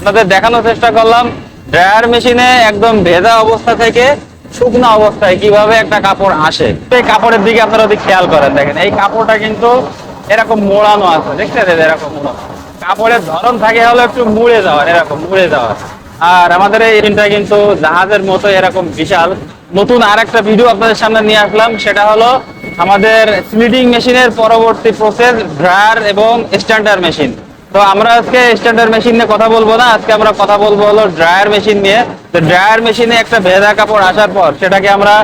আপনাদের দেখানোর চেষ্টা করলাম। ড্রায়ার মেশিনে একদম ভেজা অবস্থা থেকে শুকনো অবস্থায় কীভাবে একটা কাপড় আসে। এই কাপড়ের দিকে আপনারা যদি খেয়াল করেন, দেখেন, এই কাপড়টা কিন্তু এরকম মোড়ানো আছে। এই এরকম কাপড়ের ধরন থাকে হলো একটু মুড়ে যাওয়ার এরকম মুড়ে যাওয়ার আর আমাদের এই ইঞ্জিনটা কিন্তু জাহাজের মতো এরকম বিশাল। নতুন আরেকটা ভিডিও আপনাদের সামনে নিয়ে আসলাম, সেটা হলো আমাদের স্লিডিং মেশিনের পরবর্তী প্রসেস ড্রায়ার এবং স্ট্যান্ডার মেশিন তো আমরা আজকে স্ট্যান্ডার্ড মেশিন নিয়ে কথা বলব না। আজকে আমরা কথা বলব হলো ড্রায়ার মেশিন নিয়ে। তো ড্রায়ার মেশিনে একটা ভেজা কাপড় আসার পর সেটাকে আমরা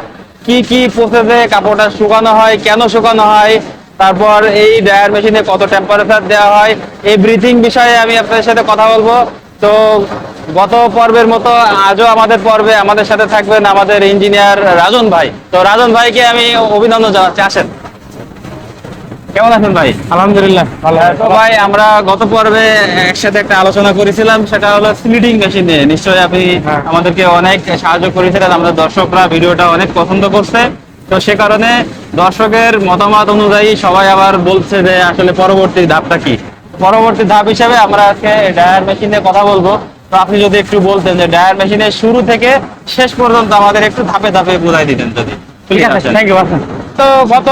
কি কি প্রসেসে কাপড়টা শুকানো হয়, কেন শুকানো হয়, তারপর এই ড্রায়ার মেশিনে কত টেম্পারেচার দেওয়া হয়, এই ব্রিথিং বিষয়ে আমি আপনাদের সাথে কথা বলব। তো গত পর্বের মতো আজও আমাদের পর্বে আমাদের সাথে থাকবেন আমাদের ইঞ্জিনিয়ার রাজন ভাই। তো রাজন ভাইকে আমি অভিনন্দন জানাচ্ছি। আসেন। কেমন আছেন ভাই? আলহামদুলিল্লাহ ভালো ভাই আমরা গত পর্বে একসাথে একটা আলোচনা করেছিলাম সেটা হলো স্লিডিং মেশিন নিয়ে। নিশ্চয়ই আপনি হ্যাঁ। আমাদেরকে অনেক সাহায্য করেছিলেন আমাদের দর্শকরা ভিডিওটা অনেক পছন্দ করছে। তো সে কারণে দর্শকের মতামত অনুযায়ী সবাই আবার বলছে যে আসলে পরবর্তী ধাপটা কি। পরবর্তী ধাপ হিসাবে আমরা আজকে ডায়ার মেশিন নিয়ে কথা বলব। তো আপনি যদি একটু বলতেন যে ডায়ার মেশিনের শুরু থেকে শেষ পর্যন্ত আমাদের একটু ধাপে ধাপে বোঝাই দিতেন যদি। ঠিক আছে? থ্যাংক ইউ তো গত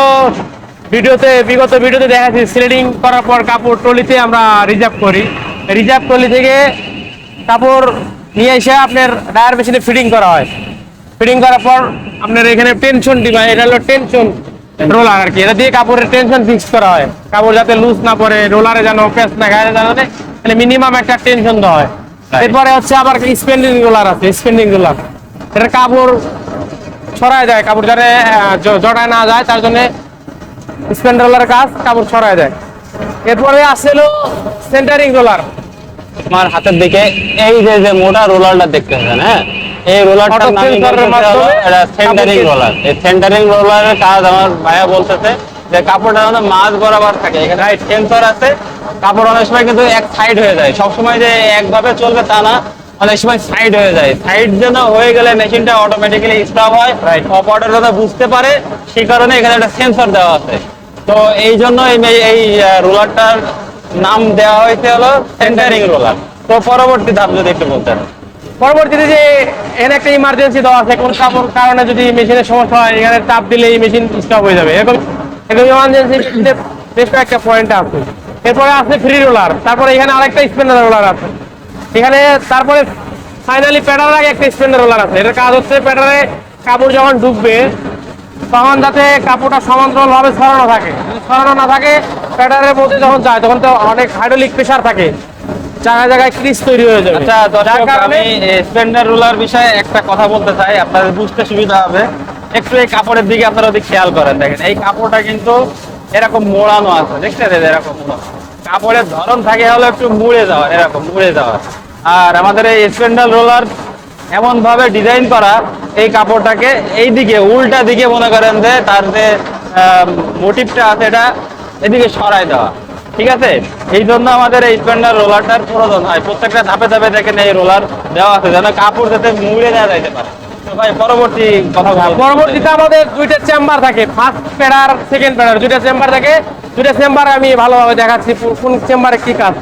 ভিডিওতে বিগত ভিডিওতে দেখাচ্ছি স্লেডিং করার পর কাপড় ট্রলিতে আমরা রিজার্ভ করি। রিজার্ভ ট্রলি থেকে কাপড় নিয়ে এসে আপনার ডায়ার মেশিনে ফিটিং করা হয়। ফিটিং করার পর আপনার এখানে টেনশন ডিভাইস এটা হলো টেনশন রোলার আর কি। এটা দিয়ে কাপড়ের টেনশন ফিক্স করা হয়। কাপড় যাতে লুজ না পড়ে রোলারে যেন পেস না খায় যেন তাহলে মিনিমাম একটা টেনশন দেওয়া হয়। এরপরে হচ্ছে আবার স্পেন্ডিং রোলার আছে স্পেন্ডিং রোলার এটা কাপড় ছড়ায় যায় কাপড় যাতে জড়ায় না যায় তার জন্য কাজ কাপড় ছড়ায় যায় এরপরে আসছিল সেন্টারিং রোলার। আমার হাতের দিকে এই যে যে মোটা রোলারটা দেখতেছেন হ্যাঁ? এই রোলারটার এটা সেন্টারিং রোলার। এই সেন্টারিং রোলারের কাজ আমার ভাইয়া বলতেছে যে কাপড়টা মাঝ বরাবর থাকে। এখানে সেন্সর আছে। কাপড় অনেক সময় কিন্তু এক সাইড হয়ে যায়। সব সময় যে একভাবে চলবে তা না অনেক সময় সাইড হয়ে যায়। সাইড যেন হয়ে গেলে মেশিনটা অটোমেটিক্যালি স্টপ হয়। অপারেটর বুঝতে পারে। সেই কারণে এখানে একটা সেন্সর দেওয়া আছে। তো এই জন্য এই রোলারটার নাম দেওয়া হয়েছে হলো সেন্টারিং রোলার তো পরবর্তী ধাপ যদি একটু বলতেন। পরবর্তীতে যে এখানে একটা ইমার্জেন্সি দেওয়া আছে, কোন কাপড় কারণে যদি মেশিনের সমস্যা হয়, এখানে চাপ দিলে এই মেশিন স্টপ হয়ে যাবে। এরকম এরকম ইমার্জেন্সি বেশ কয়েকটা পয়েন্ট আছে। এরপরে আছে ফ্রি রোলার তারপরে এখানে আরেকটা স্পেন্ডার রোলার আছে। এখানে তারপরে ফাইনালি প্যাডার আগে একটা স্পেন্ডার রোলার আছে। এটার কাজ হচ্ছে প্যাডারে কাপড় যখন ঢুকবে তখন যাতে কাপড়টা সমান্তরাল ভাবে ছড়ানো থাকে। যদি ছড়ানো না থাকে প্যাডারের মধ্যে যখন যায় তখন তো অনেক হাইড্রোলিক প্রেশার থাকে। জায়গায় জায়গায় ক্রিজ তৈরি হয়ে যাবে। আচ্ছা দর্শক আমি স্পেন্ডার রোলার বিষয়ে একটা কথা বলতে চাই। আপনাদের বুঝতে সুবিধা হবে। একটু এই কাপড়ের দিকে আপনারা যদি খেয়াল করেন দেখেন এই কাপড়টা কিন্তু এরকম মোড়ানো আছে। দেখছেন এই এরকম। কাপড়ের ধরন থাকে হলো একটু মুড়ে যাওয়ার এরকম মুড়ে যাওয়ার আর আমাদের এই স্পেন্ডার রোলার এমন ভাবে ডিজাইন করা এই কাপড়টাকে এই দিকে উল্টা দিকে মনে করেন যে তার যে মোটিভটা আছে এটা এদিকে সরাই দেওয়া। ঠিক আছে? এই জন্য আমাদের এই স্পেন্ডার রোলারটার প্রয়োজন হয়। প্রত্যেকটা ধাপে ধাপে দেখেন এই রোলার দেওয়া আছে, যেন কাপড় যাতে মুড়ে দেওয়া যাইতে পারে। পরবর্তী কথা আমাদের দুইটা চেম্বার থাকে। ফার্স্ট সেকেন্ড দুইটা চেম্বার থাকে। দুইটা চেম্বার আমি ভালোভাবে দেখাচ্ছি কোন চেম্বারে কি কাজ।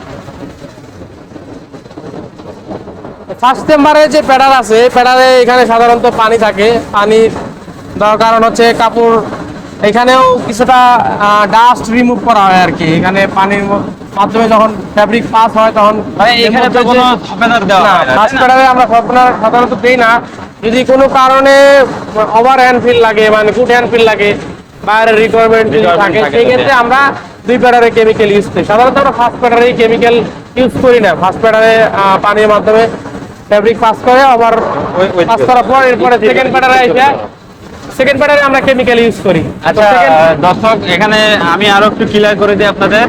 ফার্স্ট চেম্বারে যে প্যাডার আছে প্যাডারে এখানে সাধারণত পানি থাকে। পানি দেওয়ার কারণ হচ্ছে কাপড় এখানেও কিছুটা ডাস্ট রিমুভ করা হয় আর কি এখানে পানির মাধ্যমে যখন ফ্যাব্রিক পাস হয় তখন এখানে তো কোনো ফার্স্ট প্যাডারে আমরা সাধারণত দিই না। যদি কোনো কারণে ওভার হ্যান্ড ফিল লাগে মানে গুড হ্যান্ড ফিল লাগে বাইরের রিকোয়ারমেন্ট যদি থাকে থাকে সেই ক্ষেত্রে হ্যাঁ। আমরা দুই প্যাডারে কেমিক্যাল ইউজ করি। সাধারণত আমরা ফার্স্ট প্যাডারে কেমিক্যাল ইউজ করি না। ফার্স্ট প্যাডারে পানির মাধ্যমে ফ্যাব্রিক পাস করে আবার পাস করার পর এরপরে সেকেন্ড দিকে আইসা সেকেন্ড প্যাডারে আমরা কেমিক্যাল ইউজ করি। আচ্ছা দর্শক এখানে আমি আরও একটু ক্লিয়ার করে দিই আপনাদের।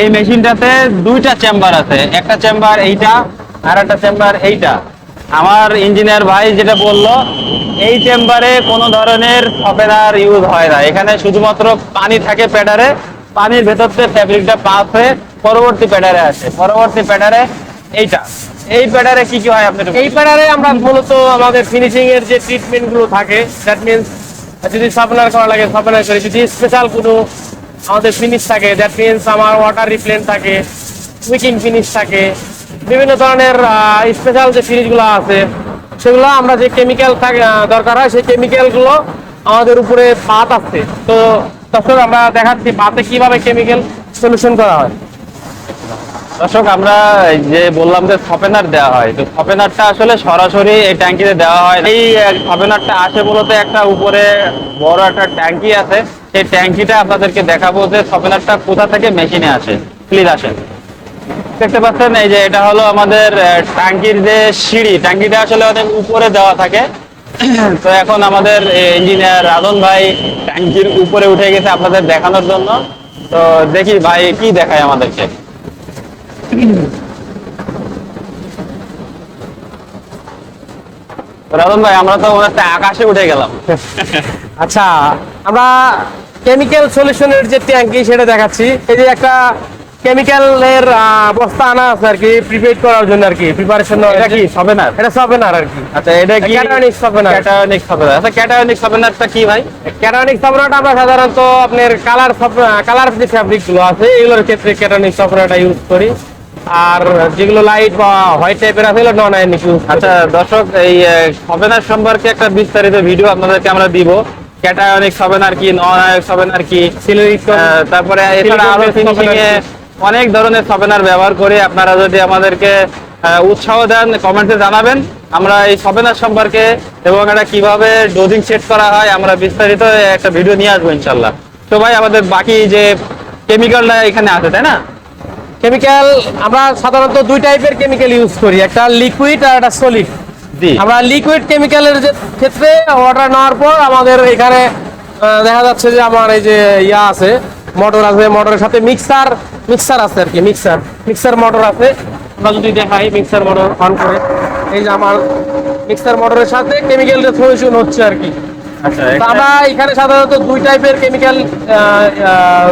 এই মেশিনটাতে দুইটা চেম্বার আছে। একটা চেম্বার এইটা আর একটা চেম্বার এইটা। আমার ইঞ্জিনিয়ার ভাই যেটা বলল এই চেম্বারে কোনো ধরনের সফেনার ইউজ হয় না। এখানে শুধুমাত্র পানি থাকে প্যাডারে পানির ভেতর থেকে ফ্যাব্রিকটা পাস হয়ে পরবর্তী প্যাডারে আসে। পরবর্তী প্যাডারে এইটা। এই প্যাডারে কি কি হয় আপনি একটু এই প্যাডারে আমরা মূলত আমাদের ফিনিশিং এর যে ট্রিটমেন্টগুলো থাকে দ্যাট মিন্স যদি সাপনার করা লাগে সাপনার করি। যদি স্পেশাল কোনো আমাদের ফিনিশ থাকে দ্যাট মিন্স আমার ওয়াটার রিপ্লেন্ট থাকে উইকিং ফিনিশ থাকে, বিভিন্ন ধরনের স্পেশাল যে সিরিজগুলো আছে, সেগুলো আমরা যে কেমিক্যাল দরকার হয়, সেই কেমিক্যালগুলো আমাদের উপরে পাত আছে। তো দর্শক, আমরা দেখাচ্ছি পাতে কীভাবে কেমিক্যাল সলিউশন করা হয়। দর্শক, আমরা যে বললাম যে সপেনার দেওয়া হয়, তো সপেনারটা আসলে সরাসরি এই ট্যাঙ্কিতে দেওয়া হয় এই সপেনারটা আসে বলতে একটা উপরে বড় একটা ট্যাঙ্কি আছে। সেই ট্যাঙ্কিটা আপনাদেরকে দেখাবো যে সপেনারটা কোথা থেকে মেশিনে আসে প্লিজ আসেন দেখতে পাচ্ছেন, এই যে এটা হলো আমাদের ট্যাঙ্কির যে সিঁড়ি, ট্যাঙ্কিটা আসলে অনেক উপরে দেওয়া থাকে। তো এখন আমাদের ইঞ্জিনিয়ার রাধন ভাই ট্যাঙ্কির উপরে উঠে গেছে আপনাদের দেখানোর জন্য। তো দেখি ভাই কি দেখায় আমাদেরকে। রাধন ভাই আমরা তো আকাশে উঠে গেলাম। আচ্ছা আমরা কেমিক্যাল সলিউশনের যে ট্যাঙ্কি সেটা দেখাচ্ছি। এই যে একটা কেমিক্যালের বস্তা আনা আছে আর কি করার জন্য আর কি প্রিপারেশন এটা কি। সবেনার এটা আর কি। আচ্ছা এটা কি ক্যাটায়নিক ক্যাটায়নিক সবেনার আচ্ছা ক্যাটায়নিক সবেনারটা কি ভাই? ক্যাটায়নিক আমরা সাধারণত আপনার কালার কালার যে ফ্যাব্রিকগুলো আছে এগুলোর ক্ষেত্রে ক্যাটায়নিক সফেনারটা ইউজ করি। আর যেগুলো লাইট বা হোয়াইট টাইপের আছে এগুলো নন আয়নিক আচ্ছা দর্শক এই সবেনার সম্পর্কে একটা বিস্তারিত ভিডিও আপনাদেরকে আমরা দিব। ক্যাটায়নিক সবেনার কি নন আয়নিক সবেনার কি? তারপরে এছাড়া আরও ফিনিশিং এ অনেক ধরনের সবেনার ব্যবহার করে। আপনারা যদি আমাদেরকে উৎসাহ দেন কমেন্টে জানাবেন। আমরা এই সবেনার সম্পর্কে এবং এটা কীভাবে ডোজিং সেট করা হয় আমরা বিস্তারিত একটা ভিডিও নিয়ে আসব ইনশাল্লাহ। তো ভাই আমাদের বাকি যে কেমিক্যালটা এখানে আছে তাই না? কেমিক্যাল আমরা সাধারণত দুই টাইপের কেমিক্যাল ইউজ করি একটা লিকুইড আর একটা সলিড আমরা লিকুইড কেমিক্যালের যে ক্ষেত্রে অর্ডার নেওয়ার পর আমাদের এখানে দেখা যাচ্ছে যে আমার এই যে ইয়া আছে মোটর আছে মোটরের সাথে মিক্সার মিক্সার আছে আর কি মিক্সার মিক্সার মোটর আছে। আমরা যদি দেখাই মিক্সার মোটর অন করে এই যে আমার মিক্সার মোটরের সাথে কেমিক্যালটা সলিউশন হচ্ছে আর কি। আচ্ছা আমরা এখানে সাধারণত দুই টাইপের কেমিক্যাল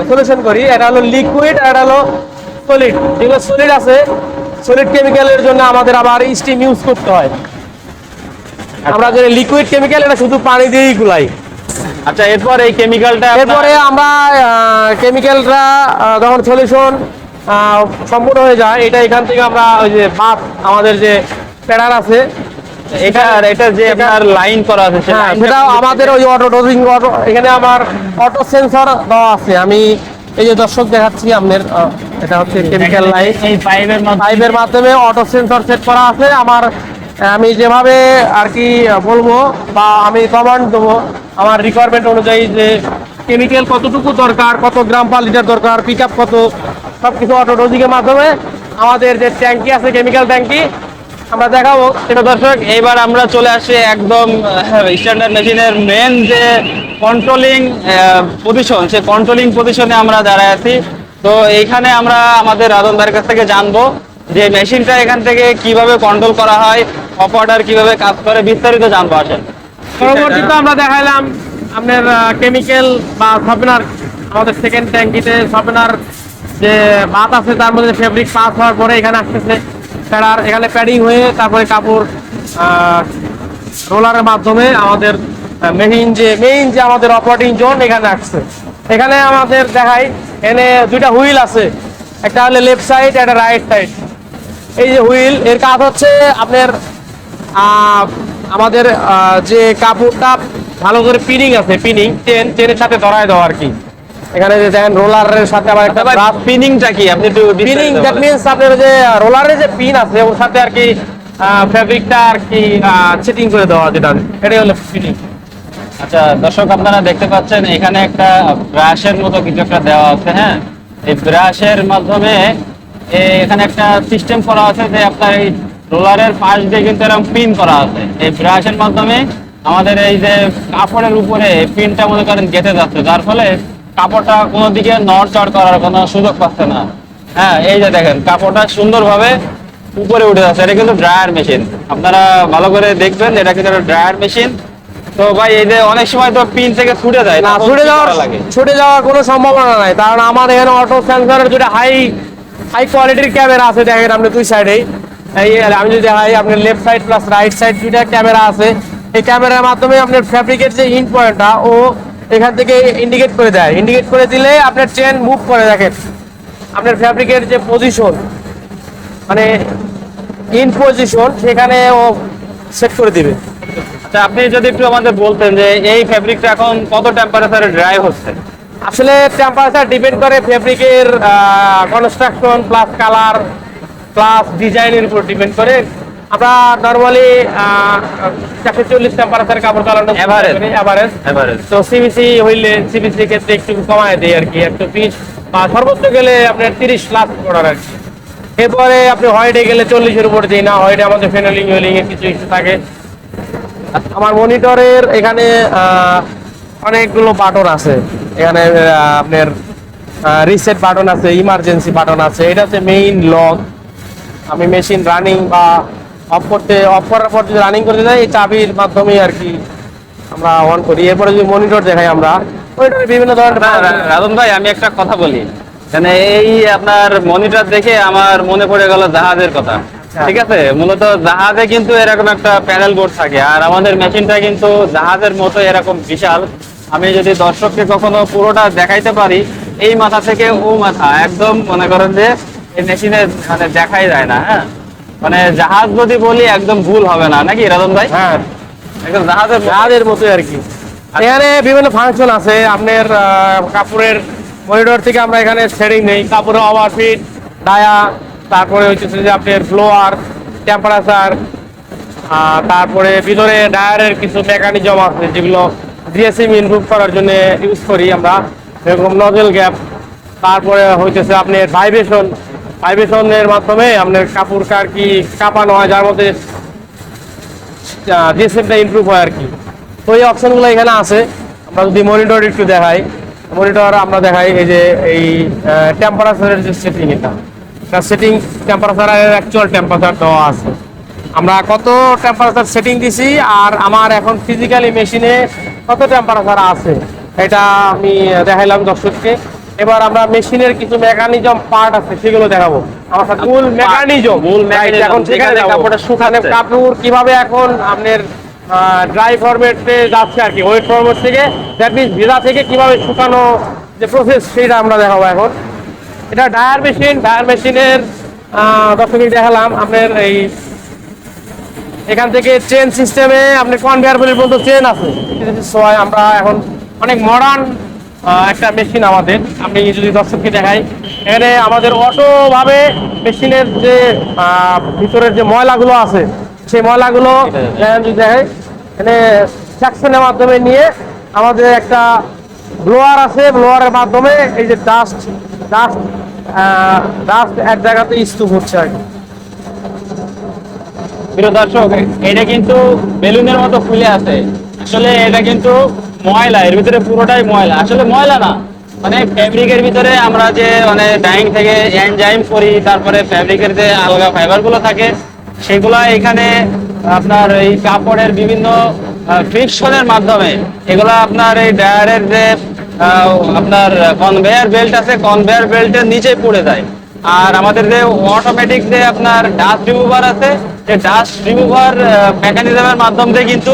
সলিউশন করি এটা হলো লিকুইড আর এটা হলো সলিড যেগুলো সলিড আছে সলিড কেমিক্যালের জন্য আমাদের আবার স্টিম ইউজ করতে হয়। আমরা যে লিকুইড কেমিক্যাল এটা শুধু পানি দিয়েই গুলাই। আচ্ছা এরপর এই কেমিক্যালটা এরপরে আমরা কেমিক্যালটা যখন সলিউশন সম্পূর্ণ হয়ে যায় এটা এখান থেকে আমরা ওই যে বাত আমাদের যে প্যাডার আছে এটা এটা যে আপনার লাইন করা আছে হ্যাঁ সেটা আমাদের ওই অটো ডোজিং এখানে আমার অটো সেন্সর দেওয়া আছে। আমি এই যে দর্শক দেখাচ্ছি আপনার এটা হচ্ছে কেমিক্যাল এই পাইপের মাধ্যমে। পাইপের মাধ্যমে অটো সেন্সর সেট করা আছে। আমার আমি যেভাবে আর কি বলব বা আমি কমান্ড দেবো আমার রিকোয়ারমেন্ট অনুযায়ী যে কেমিক্যাল কতটুকু দরকার কত গ্রাম পার লিটার দরকার পিক আপ কত সব কিছু অটো ডোজিংয়ের মাধ্যমে আমাদের যে ট্যাঙ্কি আছে কেমিক্যাল ট্যাঙ্কি আমরা দেখাবো। সেটা দর্শক এবার আমরা চলে আসি একদম স্ট্যান্ডার্ড মেশিনের মেন যে কন্ট্রোলিং পজিশন সে কন্ট্রোলিং পজিশনে আমরা দাঁড়ায় আছি। তো এইখানে আমরা আমাদের রাধন কাছ থেকে জানব যে মেশিনটা এখান থেকে কীভাবে কন্ট্রোল করা হয় অপারেটর কীভাবে কাজ করে, বিস্তারিত জানব, আসেন। পরবর্তীতে আমরা দেখাইলাম আপনার কেমিক্যাল বা সপেনার আমাদের সেকেন্ড ট্যাঙ্কিতে সপেনার যে বাত আছে, তার মধ্যে ফেব্রিক পাস হওয়ার পরে এখানে আসতেছে। প্যাডার এখানে প্যাডিং হয়ে তারপরে কাপড় রোলারের মাধ্যমে আমাদের মেইন যে মেইন যে আমাদের অপারেটিং জোন এখানে আসছে। এখানে আমাদের দেখাই এখানে দুইটা হুইল আছে। একটা হলে লেফট সাইড একটা রাইট সাইড এই যে হুইল এর কাজ হচ্ছে আপনার আমাদের যে কাপড়টা ভালো করে পিনিং আছে পিনিং চেন চেনের সাথে ধরায় দেওয়া আর কি। এখানে যে দেখেন রোলারের সাথে আবার একটা ব্রাশ স্পিনিংটা কি? আপনি একটু পিনিং দ্যাট। মিনস আপনার যে রোলারের যে পিন আছে ওর সাথে আর কি ফেব্রিকটা আর কি সেটিং করে দেওয়া যেটা এটাই হলো পিনিং আচ্ছা দর্শক আপনারা দেখতে পাচ্ছেন এখানে একটা ব্রাশের মতো কিছু একটা দেওয়া আছে হ্যাঁ? এই ব্রাশের মাধ্যমে এখানে একটা সিস্টেম করা আছে যে আপনার এই রোলারের পাশ দিয়ে কিন্তু এরকম পিন করা আছে। এই ব্রাশের মাধ্যমে আমাদের এই যে কাপড়ের উপরে পিনটা মনে করেন গেঁথে যাচ্ছে যার ফলে কাপড়টা কোনো দিকে নড়চড় করার কোনো সুযোগ পাচ্ছে না। হ্যাঁ এই যে দেখেন কাপড়টা সুন্দরভাবে উপরে উঠে যাচ্ছে। এটা কিন্তু ড্রায়ার মেশিন আপনারা ভালো করে দেখবেন এটা কিন্তু ড্রায়ার মেশিন তো ভাই এই যে অনেক সময় তো পিন থেকে ছুটে যায় না ছুটে যাওয়ার লাগে। ছুটে যাওয়ার কোনো সম্ভাবনা নাই কারণ আমার এখানে অটো সেন্সরের যেটা হাই হাই কোয়ালিটির ক্যামেরা আছে দেখেন আপনি দুই সাইডেই এই আমি যদি হাই আপনার left side plus right side দুইটা ক্যামেরা আছে। এই ক্যামেরার মাধ্যমে আপনার ফ্যাব্রিকের যে ইন পয়েন্টটা ও এখান থেকে ইন্ডিকেট করে দেয়। ইন্ডিকেট করে দিলে আপনার চেন মুভ করে দেখেন। আপনার ফ্যাব্রিকের যে পজিশন মানে ইন পজিশন সেখানে ও সেট করে দিবে। আচ্ছা আপনি যদি একটু আমাদের বলতেন যে এই ফ্যাব্রিকটা এখন কত টেম্পারেচারে ড্রাই হচ্ছে? আসলে টেম্পারেচার ডিপেন্ড করে ফেব্রিকের কনস্ট্রাকশন প্লাস কালার প্লাস ডিজাইনের উপর ডিপেন্ড করে। আমরা নর্মালি চারশো চল্লিশ টেম্পারেচার কাপড় চালানো এভারেজ তো সিবিসি হইলে সিবিসি ক্ষেত্রে একটু কমায় দেয় আর কি একটু পিস বা সর্বোচ্চ গেলে আপনার তিরিশ লাখ অর্ডার আর কি। এরপরে আপনি হোয়াইটে গেলে চল্লিশের উপরে দিই না হোয়াইটে আমাদের ফেনালিং ওয়েলিং এর কিছু ইস্যু থাকে। আমার মনিটরের এখানে অনেকগুলো বাটন আছে। এখানে আপনার রিসেট বাটন আছে ইমার্জেন্সি বাটন আছে। এটা হচ্ছে মেইন লক আমি মেশিন রানিং বা অফ করতে অফ করার পর যদি রানিং করতে যাই এই চাবির মাধ্যমে আর কি আমরা অন করি। এরপরে যদি মনিটর দেখাই আমরা মনিটরে বিভিন্ন ধরনের রাজন ভাই আমি একটা কথা বলি। মানে এই আপনার মনিটর দেখে আমার মনে পড়ে গেল জাহাজের কথা। ঠিক আছে? মূলত জাহাজে কিন্তু এরকম একটা প্যানেল বোর্ড থাকে আর আমাদের মেশিনটা কিন্তু জাহাজের মতো এরকম বিশাল। আমি যদি দর্শককে কখনো পুরোটা দেখাইতে পারি এই মাথা থেকে ও মাথা একদম মনে করেন যে এই মেশিনে মানে দেখাই যায় না হ্যাঁ? মানে জাহাজ যদি বলি একদম ভুল হবে না নাকি রাজন ভাই? হ্যাঁ। একদম জাহাজের। জাহাজের মতো আর কি। এখানে বিভিন্ন ফাংশন আছে। আপনার কাপড়ের মনিটর থেকে আমরা এখানে সেটিং নেই। কাপড়ের ওভারফিট ডায়া তারপরে হচ্ছে যে আপনার ব্লোয়ার টেম্পারেচার তারপরে ভিতরে ডায়ারের কিছু মেকানিজম আছে যেগুলো ডিএসএম ইমপ্রুভ করার জন্য ইউজ করি আমরা। এরকম নজেল গ্যাপ তারপরে হইতেছে আপনার ভাইব্রেশন ভাইব্রেশনের মাধ্যমে আপনার কাপড় কার কি কাঁপানো হয়, যার মধ্যে ডিএসএমটা ইম্প্রুভ হয় আর কি। তো এই অপশনগুলো এখানে আছে। আমরা যদি মনিটর একটু দেখাই মনিটর আমরা দেখাই এই যে এই টেম্পারেচারের যে সেটিং এটা। তার সেটিং টেম্পারেচারের অ্যাকচুয়াল টেম্পারেচার দেওয়া আছে। আমরা কত টেম্পারেচার সেটিং দিছি আর আমার এখন ফিজিক্যালি মেশিনে কত টেম্পারেচার আছে, এটা আমি দেখাইলাম দর্শককে। এবার আমরা মেশিনের কিছু মেকানিজম পার্ট আছে সেগুলো দেখাবো। আমার সাথে মূল মেকানিজম মূল mechanism, এখন সেখানে। কাপড়টা শুকাচ্ছে। মানে কাপড় কীভাবে এখন আপনার ড্রাই ফরম্যাটে যাচ্ছে আর কি ওয়েট ফরম্যাট থেকে। দ্যাট মিনস ভেজা থেকে কীভাবে শুকানো যে প্রসেস সেটা আমরা দেখাবো এখন। এটা ডায়ার মেশিন ডায়ার মেশিনের দর্শকে দেখালাম আপনার এই এখান থেকে চেন সিস্টেমে আপনি কনভেয়ার বেল্ট পর্যন্ত চেন আছে। সো আমরা এখন অনেক মডার্ন একটা মেশিন আমাদের। আমি যদি দর্শককে দেখাই, এখানে আমাদের অটো ভাবে মেশিনের যে ভিতরের যে ময়লাগুলো আছে, সেই ময়লাগুলো দেখাই, এখানে সেকশনের মাধ্যমে নিয়ে আমাদের একটা ব্লোয়ার আছে। ব্লোয়ারের মাধ্যমে এই যে ডাস্ট ডাস্ট ডাস্ট এক জায়গাতে স্তূপ হচ্ছে আর কি। প্রিয় দর্শক, এটা কিন্তু বেলুনের মতো ফুলে আছে। আসলে এটা কিন্তু ময়লা, এর ভিতরে পুরোটাই ময়লা। আসলে ময়লা না মানে ফ্যাব্রিকের ভিতরে আমরা যে মানে ডাইং থেকে এনজাইম করি, তারপরে ফ্যাব্রিকের যে আলগা ফাইবারগুলো থাকে, সেগুলো এখানে আপনার এই কাপড়ের বিভিন্ন ফ্রিকশনের মাধ্যমে, এগুলো আপনার এই ডায়ারের যে আপনার কনভেয়ার বেল্ট আছে কনভেয়ার বেল্টের নিচে পড়ে যায়। আর আমাদের যে অটোমেটিক যে আপনার ডাস্ট রিমুভার আছে যে ডাস্ট রিমুভার মেকানিজমের মাধ্যম দিয়ে কিন্তু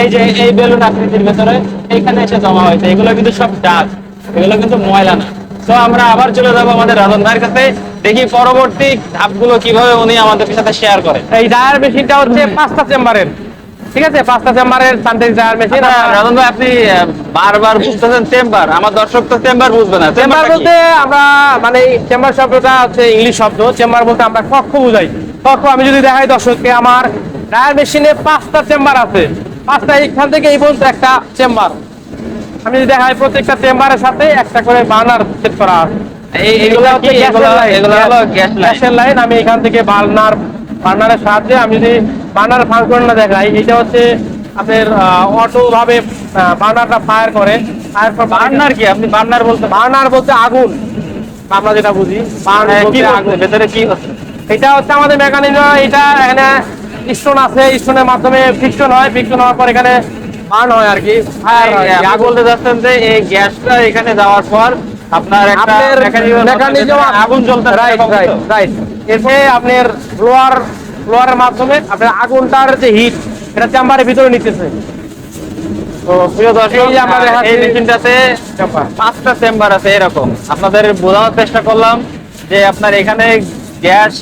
এই যে এই বেলুন আকৃতির ভেতরে এইখানে এসে জমা হয়েছে এগুলো কিন্তু সব ডাস্ট এগুলো কিন্তু ময়লা না। তো আমরা আবার চলে যাব আমাদের রাজন ভাইয়ের কাছে দেখি পরবর্তী ধাপগুলো কীভাবে উনি আমাদের সাথে শেয়ার করে। এই ডায়ার মেশিনটা হচ্ছে পাঁচটা চেম্বারের ঠিক আছে? পাঁচটা চেম্বারের ডায়ার মেশিন রাজন ভাই আপনি বারবার বুঝতেছেন চেম্বার আমার দর্শক তো চেম্বার বুঝবে না। চেম্বার চেম্বার বলতে আমরা মানে চেম্বার শব্দটা হচ্ছে ইংলিশ শব্দ চেম্বার বলতে আমরা কক্ষ বুঝাই। কক্ষ আমি যদি দেখাই দর্শককে আমার ডায়ার মেশিনে পাঁচটা চেম্বার আছে। পাঁচটা এইখান থেকে এই পর্যন্ত একটা চেম্বার আমি যদি দেখাই প্রত্যেকটা চেম্বারের সাথে একটা করে বার্নার সেট করা আছে। গ্যাসের লাইন আমি এখান থেকে বার্নার বার্নারের সাহায্যে আমি যদি বার্নার ফাংশনটা দেখাই এটা হচ্ছে আপনার অটো ভাবে বার্নারটা ফায়ার করে। ফায়ার বার্নার কি? আপনি বার্নার বলতে বার্নার বলতে আগুন। আমরা যেটা বুঝি হ্যাঁ, ভেতরে কি এটা হচ্ছে আমাদের মেকানিজম এটা এখানে স্টোন আছে স্টোনের মাধ্যমে ফিকশন হয় ফিকশন হওয়ার পর এখানে বার্ন হয় আর কি। হয় বলতে চাচ্ছেন যে এই গ্যাসটা এখানে যাওয়ার পর আপনার একটা মেকানিজম আগুন জ্বলতে রাইট রাইট রাইট এরপরে আপনার ফ্লোয়ার ফ্লোয়ারের মাধ্যমে আপনার আগুনটার যে হিট এটা চেম্বারের ভিতরে নিতেছে। পাঁচটা চেম্বার আছে এরকম। আপনাদের বোঝানোর চেষ্টা করলাম যে আপনার এখানে গ্যাস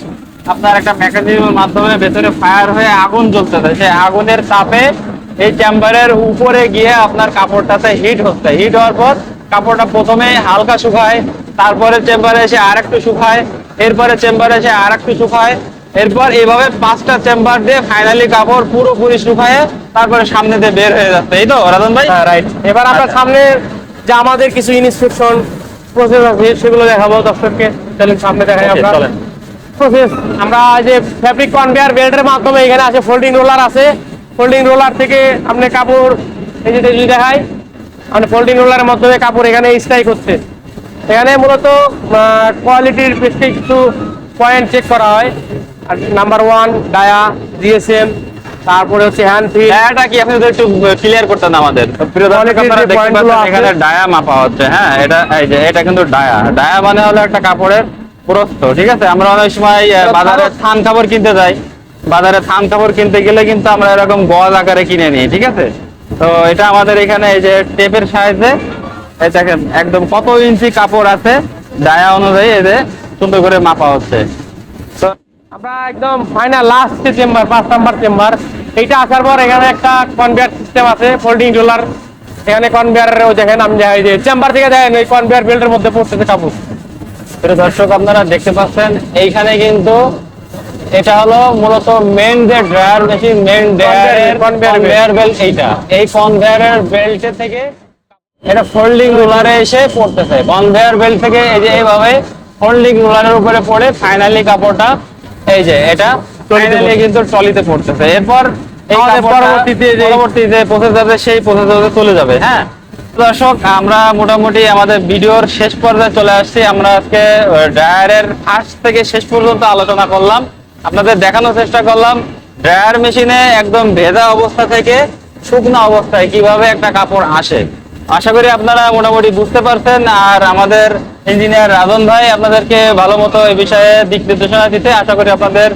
আপনার একটা মেকানিজমের মাধ্যমে ভেতরে ফায়ার হয়ে আগুন জ্বলতেছে সেই আগুনের তাপে এই চেম্বারের উপরে গিয়ে আপনার কাপড়টাতে হিট হচ্ছে। হিট হওয়ার পর কাপড়টা প্রথমে হালকা শুকায় তারপরে চেম্বারে এসে আরেকটু শুকায় এরপরে চেম্বারে এসে আরেকটু শুকায় এরপর এইভাবে পাঁচটা চেম্বার দিয়ে ফাইনালি কাপড় পুরোপুরি শুকায় তারপরে সামনে দিয়ে বের হয়ে যাচ্ছে। এই তো রাজন ভাই? হ্যাঁ রাইট এবার আমরা আচ্ছা। সামনে যে আমাদের কিছু ইনস্ট্রাকশন প্রসেস আছে সেগুলো দেখাবো দর্শককে। চলেন সামনে দেখাই আমরা। প্রসেস আমরা যে ফ্যাব্রিক কনভেয়ার বেল্টের মাধ্যমে এখানে আছে ফোল্ডিং রোলার আছে। ফোল্ডিং রোলার থেকে আপনি কাপড় এই যে যদি দেখাই। মানে ফোল্ডিং রোলারের মাধ্যমে কাপড় এখানে এখানে মূলত কোয়ালিটির বেশ কিছু পয়েন্ট চেক করা হয়। আর নাম্বার ওয়ান ডায়া জিএসএম তারপরে হচ্ছে হ্যান্ড ডায়াটা কি? আপনি একটু ক্লিয়ার করতেন আমাদের। প্রিয় দর্শক আপনারা দেখতে পাচ্ছেন এখানে ডায়া মাপা হচ্ছে। হ্যাঁ এটা এই যে এটা কিন্তু ডায়া ডায়া মানে হলো একটা কাপড়ের প্রস্থ ঠিক আছে? আমরা অনেক সময় বাজারে থান কাপড় কিনতে যাই। বাজারে থান কাপড় কিনতে গেলে কিন্তু আমরা এরকম গজ আকারে কিনে নিই ঠিক আছে? তো এটা আমাদের এখানে এই যে টেপের সাহায্যে দেখেন একদম কত ইঞ্চি কাপড় আছে ডায়া অনুযায়ী যে সুন্দর করে মাপা হচ্ছে। তো আমরা একদম ফাইনাল লাস্ট যে চেম্বার পাঁচ নাম্বার চেম্বার এইটা আসার পর এখানে একটা কনভেয়ার সিস্টেম আছে ফোল্ডিং রোলার এখানে কনভেয়ারের দেখেন আমি যাই যে চেম্বার থেকে দেখেন এই কনভেয়ার বেল্টের মধ্যে পড়তেছে কাপড়। প্রিয় দর্শক আপনারা দেখতে পাচ্ছেন এইখানে কিন্তু এটা হলো মূলত মেন যে dryer machine main conveyor conveyor belt এইটা। এই কনভেয়ারের বেল্টে থেকে এটা ফোল্ডিং রোলারে এসে পড়তেছে। কনভেয়ার বেল্ট থেকে এই যে এইভাবে ফোল্ডিং রোলারের উপরে পড়ে ফাইনালি কাপড়টা এই যে এটা ফাইনালি কিন্তু ট্রলিতে পড়তেছে। এরপর পরবর্তীতে যে- পরবর্তী যে প্রসেস আছে সেই প্রসেসে চলে যাবে। হ্যাঁ? দর্শক, আমরা মোটামুটি আমাদের ভিডিওর শেষ পর্যায়ে চলে আসছি। আমরা আজকে ড্রায়ারের ফার্স্ট থেকে শেষ পর্যন্ত আলোচনা করলাম। আপনাদের দেখানোর চেষ্টা করলাম। ড্রায়ার মেশিনে একদম ভেজা অবস্থা থেকে শুকনো অবস্থায় কীভাবে একটা কাপড় আসে। আশা করি আপনারা মোটামুটি বুঝতে পারছেন। আর আমাদের ইঞ্জিনিয়ার রাজন ভাই আপনাদেরকে ভালো মতো এই বিষয়ে দিক নির্দেশনা দিতে আশা করি আপনাদের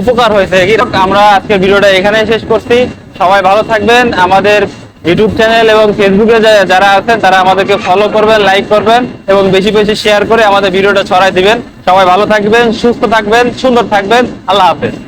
উপকার হয়েছে। আমরা আজকে ভিডিওটা এখানেই শেষ করছি। সবাই ভালো থাকবেন। আমাদের ইউটিউব চ্যানেল এবং ফেসবুকে যারা আছেন, তারা আমাদেরকে ফলো করবেন লাইক করবেন এবং বেশি বেশি শেয়ার করে আমাদের ভিডিওটা ছড়াই দিবেন। সবাই ভালো থাকবেন, সুস্থ থাকবেন, সুন্দর থাকবেন। আল্লাহ হাফেজ।